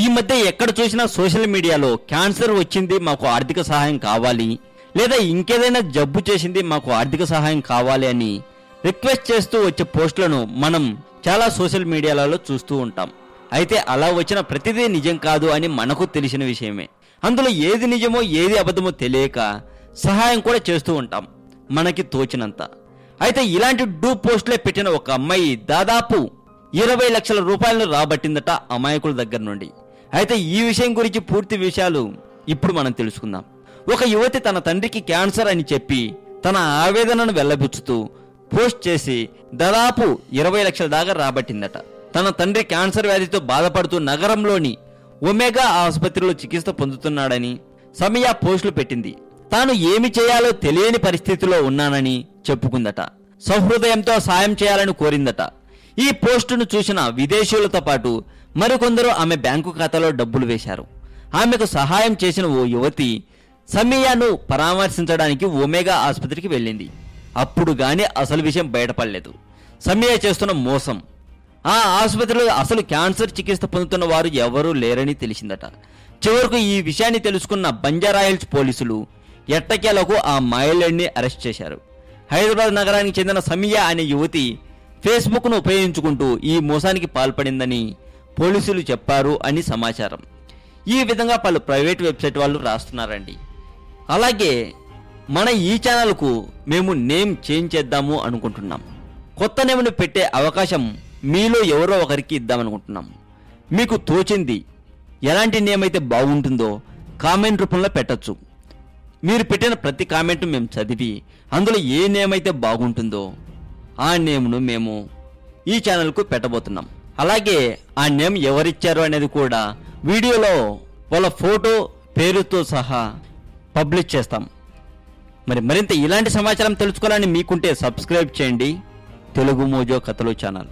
ఈ మధ్య ఎక్కడ చూసినా సోషల్ మీడియాలో క్యాన్సర్ వచ్చింది మాకు ఆర్థిక సహాయం కావాలి లేదా ఇంకేదైనా జబ్బు చేసింది మాకు ఆర్థిక సహాయం కావాలి అని రిక్వెస్ట్ చేస్తూ వచ్చే పోస్టులను మనం చాలా సోషల్ మీడియాలలో చూస్తూ ఉంటాం. అయితే అలా వచ్చిన ప్రతిదీ నిజం కాదు అని మనకు తెలిసిన విషయమే. అందులో ఏది నిజమో ఏది అబద్ధమో తెలియక సహాయం కూడా చేస్తూ ఉంటాం మనకి తోచినంత. అయితే ఇలాంటి డూ పోస్టులే పెట్టిన ఒక అమ్మాయి దాదాపు ఇరవై లక్షల రూపాయలను రాబట్టిందట అమాయకుల దగ్గర నుండి. అయితే ఈ విషయం గురించి పూర్తి విషయాలు ఇప్పుడు మనం తెలుసుకుందాం. ఒక యువతి తన తండ్రికి క్యాన్సర్ అని చెప్పి తన ఆవేదనను వెళ్ళబుచ్చుతూ పోస్ట్ చేసి దాదాపు ఇరవై లక్షల దాకా రాబట్టిందట. తన తండ్రి క్యాన్సర్ వ్యాధితో బాధపడుతూ నగరంలోని ఒమేగా ఆసుపత్రిలో చికిత్స పొందుతున్నాడని సమయ పోస్టులు పెట్టింది. తాను ఏమి చేయాలో తెలియని పరిస్థితిలో ఉన్నానని చెప్పుకుందట. సహృదయంతో సాయం చేయాలని కోరిందట. ఈ పోస్టును చూసిన విదేశీయులతో పాటు మరికొందరు ఆమె బ్యాంకు ఖాతాలో డబ్బులు వేశారు. ఆమెకు సహాయం చేసిన ఓ యువతి సమీయాను పరామర్శించడానికి ఒమేగా ఆసుపత్రికి వెళ్ళింది. అప్పుడు గాని అసలు విషయం బయటపడలేదు. సమీయ చేస్తున్న మోసం. ఆ ఆసుపత్రిలో అసలు క్యాన్సర్ చికిత్స పొందుతున్న వారు ఎవరూ లేరని తెలిసిందట. చివరకు ఈ విషయాన్ని తెలుసుకున్న బంజారాయల్స్ పోలీసులు ఎట్టకేలకు ఆ మాయలేడిని అరెస్ట్ చేశారు. హైదరాబాద్ నగరానికి చెందిన సమీయ అనే యువతి ఫేస్బుక్ను ఉపయోగించుకుంటూ ఈ మోసానికి పాల్పడిందని పోలీసులు చెప్పారు అని సమాచారం. ఈ విధంగా పలు ప్రైవేట్ వెబ్సైట్ వాళ్ళు రాస్తున్నారండి. అలాగే మన ఈ ఛానల్కు మేము నేమ్ చేంజ్ చేద్దాము అనుకుంటున్నాం. కొత్త నేమ్ను పెట్టే అవకాశం మీలో ఎవరో ఒకరికి ఇద్దామనుకుంటున్నాం. మీకు తోచింది ఎలాంటి నేమ్ అయితే బాగుంటుందో కామెంట్ రూపంలో పెట్టొచ్చు. మీరు పెట్టిన ప్రతి కామెంట్ మేము చదివి అందులో ఏ నేమ్ అయితే బాగుంటుందో ఆ నేమ్ను మేము ఈ ఛానల్కు పెట్టబోతున్నాం. అలాగే ఆ నేమ్ ఎవరిచ్చారు అనేది కూడా వీడియోలో వాళ్ళ ఫోటో పేరుతో సహా పబ్లిష్ చేస్తాం. మరి మరింత ఇలాంటి సమాచారం తెలుసుకోవాలని మీకుంటే సబ్స్క్రైబ్ చేయండి. తెలుగు మోజో కథలు ఛానల్.